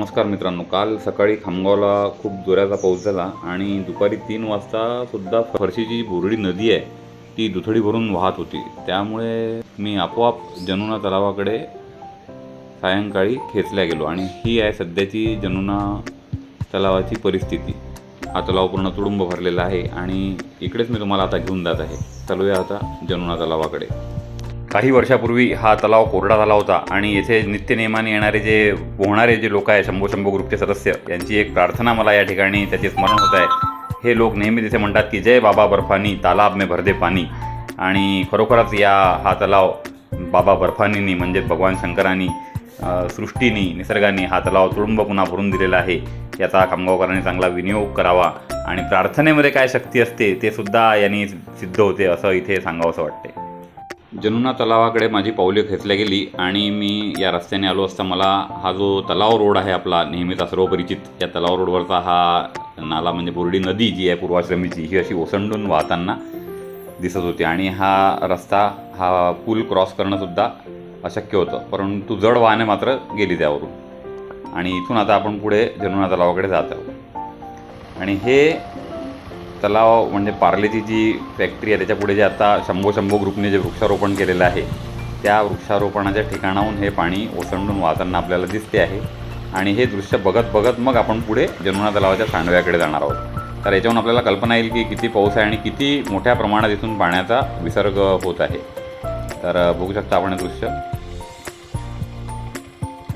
नमस्कार मित्रांनो. काल सकाळी खामगावला खूप जोराचा पाऊस झाला आणि दुपारी तीन वाजता सुद्धा फरशी जी बोरडी नदी आहे ती दुथडी भरून वाहत होती. त्यामुळे मी आपोआप जनुना तलावाकडे सायंकाळी खेचल्या गेलो आणि ही आहे सध्याची जनुना तलावाची परिस्थिती. हा तलाव पूर्ण तुडुंब भरलेला आहे आणि इकडेच मी तुम्हाला आता घेऊन जात आहे. चालूया आता जनुना तलावाकडे. काही वर्षापूर्वी हा तलाव कोरडा झाला होता आणि येथे नित्यनियमाने येणारे जे पोहणारे जे लोक आहे शंभू शंभू ग्रुपचे सदस्य यांची एक प्रार्थना मला या ठिकाणी त्याचे स्मरण होत आहे. हे लोक नेहमी तिथे म्हणतात की जय बाबा बर्फानी तालाब मे भरदे पाणी आणि खरोखरच या हा तलाव बाबा बर्फानीनी म्हणजे भगवान शंकरांनी सृष्टीनी निसर्गाने हा तलाव तुडुंब पुन्हा भरून दिलेला आहे याचा खामगावकरांनी चांगला विनियोग करावा. आणि प्रार्थनेमध्ये काय शक्ती असते ते सुद्धा यांनी सिद्ध होते असं इथे सांगावंसं वाटते जनुना तलावाकडे माझी पावले खेचल्या गेली आणि मी या रस्त्याने आलो असता मला हा जो तलाव रोड आहे आपला नेहमीचा सर्वपरिचित या तलाव रोडवरचा हा नाला म्हणजे बोर्डी नदी जी आहे पूर्वाश्रमीची ही अशी ओसंडून वाहताना दिसत होती. आणि हा रस्ता हा पूल क्रॉस करणंसुद्धा अशक्य होतं. परंतु जड वाहने मात्र गेली त्यावरून. आणि इथून आता आपण पुढे जनुना तलावाकडे जात आहोत. आणि हे तलाव म्हणजे पार्लेची जी फॅक्टरी आहे त्याच्यापुढे जे आता शंभो शंभो ग्रुपने जे वृक्षारोपण केलेलं आहे त्या वृक्षारोपणाच्या ठिकाणाहून हे पाणी ओसंडून वाहताना आपल्याला दिसते आहे. आणि हे दृश्य बघत बघत मग आपण पुढे जमुना तलावाच्या सांडव्याकडे जाणार आहोत. तर याच्यावरून आपल्याला कल्पना येईल की किती पाऊस आहे आणि किती मोठ्या प्रमाणात इथून पाण्याचा विसर्ग होत आहे. तर बघू शकता आपण हे दृश्य.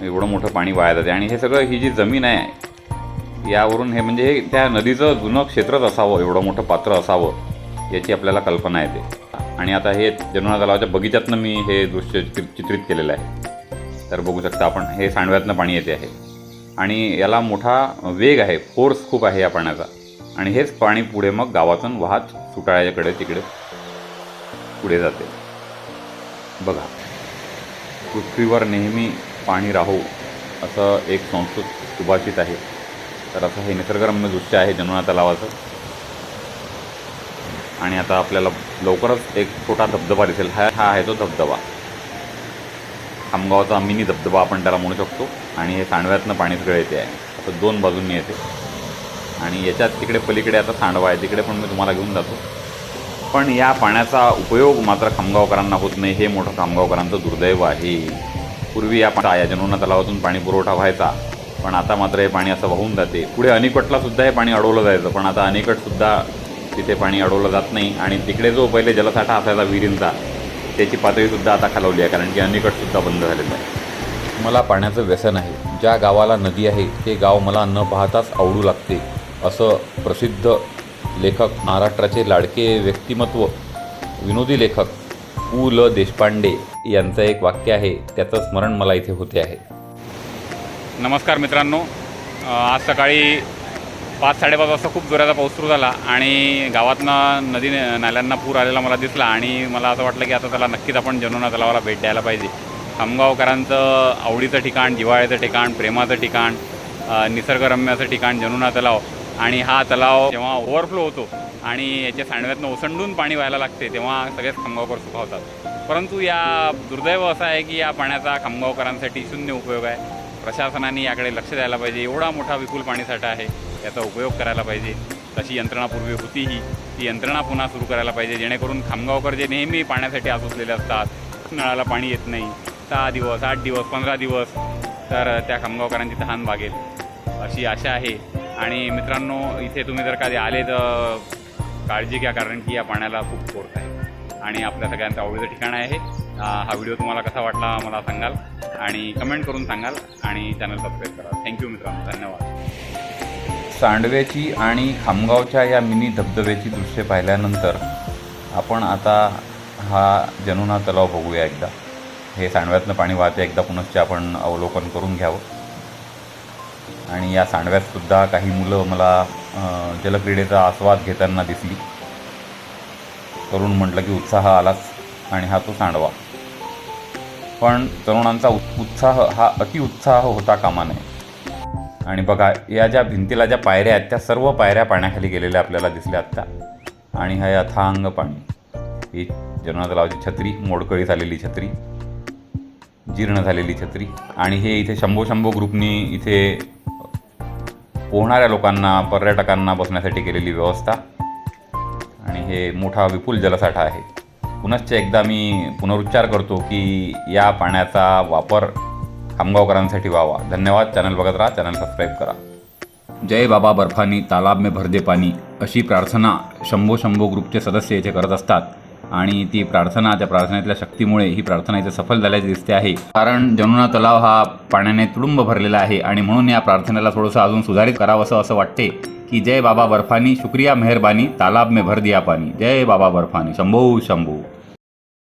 एवढं मोठं पाणी वाया जाते आणि हे सगळं ही जी जमीन आहे यावरून हे म्हणजे हे त्या नदीचं जुनं क्षेत्रच असावं एवढं मोठं पात्र असावं याची आपल्याला कल्पना येते. आणि आता हे जमुना तलावाच्या बगीच्यातनं मी हे दृश्य चित्रित केलेलं आहे. तर बघू शकता आपण हे सांडव्यातनं पाणी येते आहे. आणि याला मोठा वेग आहे फोर्स खूप आहे या पाण्याचा. आणि हेच पाणी पुढे मग गावातून वाहत सुटाळ्याकडे तिकडे पुढे जाते. बघा. पृथ्वीवर नेहमी पाणी राहो असं एक संस्कृत सुभाषित आहे. तर असं हे निसर्गरम्य दृश्य आहे जमुना तलावाचं आणि आता आपल्याला लवकरच एक छोटा धबधबा दिसेल. हा हा आहे तो धबधबा. खामगावचा मिनी धबधबा आपण त्याला म्हणू शकतो. आणि हे सांडव्यातनं पाणी सगळं येते आहे. असं दोन बाजूंनी येते. आणि याच्यात तिकडे पलीकडे आता सांडवा आहे. तिकडे पण मी तुम्हाला घेऊन जातो. पण या पाण्याचा उपयोग मात्र खामगावकरांना होत नाही. हे मोठं खामगावकरांचं दुर्दैव आहे. पूर्वी या पा- या तलावातून पाणी पुरवठा व्हायचा. पण आता मात्र हे पाणी असं वाहून जाते. पुढे अनिकटलासुद्धा हे पाणी अडवलं जायचं पण आता अनिकटसुद्धा तिथे पाणी अडवलं जात नाही आणि तिकडे जो पहिले जलसाठा असायचा विहिरींचा त्याची पातळीसुद्धा आता खालवली आहे कारण की अनिकटसुद्धा बंद झालेलं आहे. मला पाण्याचं व्यसन आहे. ज्या गावाला नदी आहे ते गाव मला न पाहताच आवडू लागते असं प्रसिद्ध लेखक महाराष्ट्राचे लाडके व्यक्तिमत्व विनोदी लेखक पु ल देशपांडे यांचं एक वाक्य आहे त्याचं स्मरण मला इथे होते आहे. नमस्कार मित्रांनो. आज सकाळी पाच साडेपाच वाजता खूप जोराचा पाऊस सुरू झाला आणि गावातनं नदी नाल्यांना पूर आलेला मला दिसला आणि मला असं वाटलं की आता त्याला नक्कीच आपण जनुना तलावाला भेट द्यायला पाहिजे. खामगावकरांचं आवडीचं ठिकाण जिव्हाळ्याचं ठिकाण प्रेमाचं ठिकाण निसर्गरम्याचं ठिकाण जनुना तलाव. आणि हा तलाव जेव्हा ओव्हरफ्लो होतो आणि याच्या सांडव्यातनं ओसंडून पाणी व्हायला लागते तेव्हा सगळेच खामगावकर सुखावतात. परंतु या दुर्दैव असं आहे की या पाण्याचा खामगावकरांसाठी शून्य उपयोग आहे. प्रशासनाने याकडे लक्ष द्यायला पाहिजे. एवढा मोठा विपुल पाणीसाठा आहे याचा उपयोग करायला पाहिजे. तशी यंत्रणा पूर्वी होती ही ती यंत्रणा पुन्हा सुरू करायला पाहिजे. जेणेकरून खामगावकर जे नेहमी पाण्यासाठी आसुसलेले असतात नळाला पाणी येत नाही. सहा दिवस आठ दिवस पंधरा दिवस तर त्या खामगावकरांची तहान भागेल अशी आशा आहे. आणि मित्रांनो इथे तुम्ही जर कधी आले तर काळजी घ्या कारण की या पाण्याला खूप फोर्स आहे. आणि आपल्या सगळ्यांचं आवडीचं ठिकाण आहे हा व्हिडिओ तुम्हाला कसा वाटला मला सांगाल आणि कमेंट करून सांगाल आणि चॅनल सबस्क्राईब करा. थँक्यू मित्रांनो धन्यवाद. सांडव्याची आणि खामगावच्या या मिनी धबधब्याची दृश्ये पाहिल्यानंतर आपण आता हा जनुना तलाव बघूया एकदा. हे सांडव्यातनं पाणी वाहते एकदा पुनश्च आपण अवलोकन करून घ्यावं. आणि या सांडव्यातसुद्धा काही मुलं मला जलक्रीडेचा आस्वाद घेताना दिसली. करून म्हटलं की उत्साह आलाच आणि हा तो सांडवा. पण तरुणांचा उत्- उत्साह हा अतिउत्साह होता कामा नये आणि बघा या ज्या भिंतीला ज्या पायऱ्या आहेत त्या सर्व पायऱ्या पाण्याखाली गेलेल्या आपल्याला दिसल्या आत्ता. आणि हा अथांग पाणी. ही जगन्नाथ तलावाची छत्री मोडकळी आलेली छत्री जीर्ण झालेली छत्री. आणि हे इथे शंभो शंभो ग्रुपनी इथे पोहणाऱ्या लोकांना पर्यटकांना बसण्यासाठी केलेली व्यवस्था. आणि हे मोठा विपुल जलसाठा आहे. पुनश्च एकदा मी पुनरुच्चार करतो की या पाण्याचा वापर खामगावकरांसाठी व्हावा. धन्यवाद. चॅनल बघत राहा चॅनल सबस्क्राईब करा. जय बाबा बर्फानी तालाब में भर दे पाणी अशी प्रार्थना शंभो शंभो ग्रुपचे सदस्य इथे करत असतात आणि ती प्रार्थना त्या प्रार्थनेतल्या शक्तीमुळे ही प्रार्थना इथे सफल झाल्याची दिसते आहे. कारण जमुना तलाव हा पाण्याने तुडुंब भरलेला आहे आणि म्हणून या प्रार्थनेला थोडंसं अजून सुधारित करावंसं असं वाटते की जय बाबा बर्फानी शुक्रिया मेहरबानी तालाब में भर दिया पाणी जय बाबा बर्फानी. शंभो शंभू.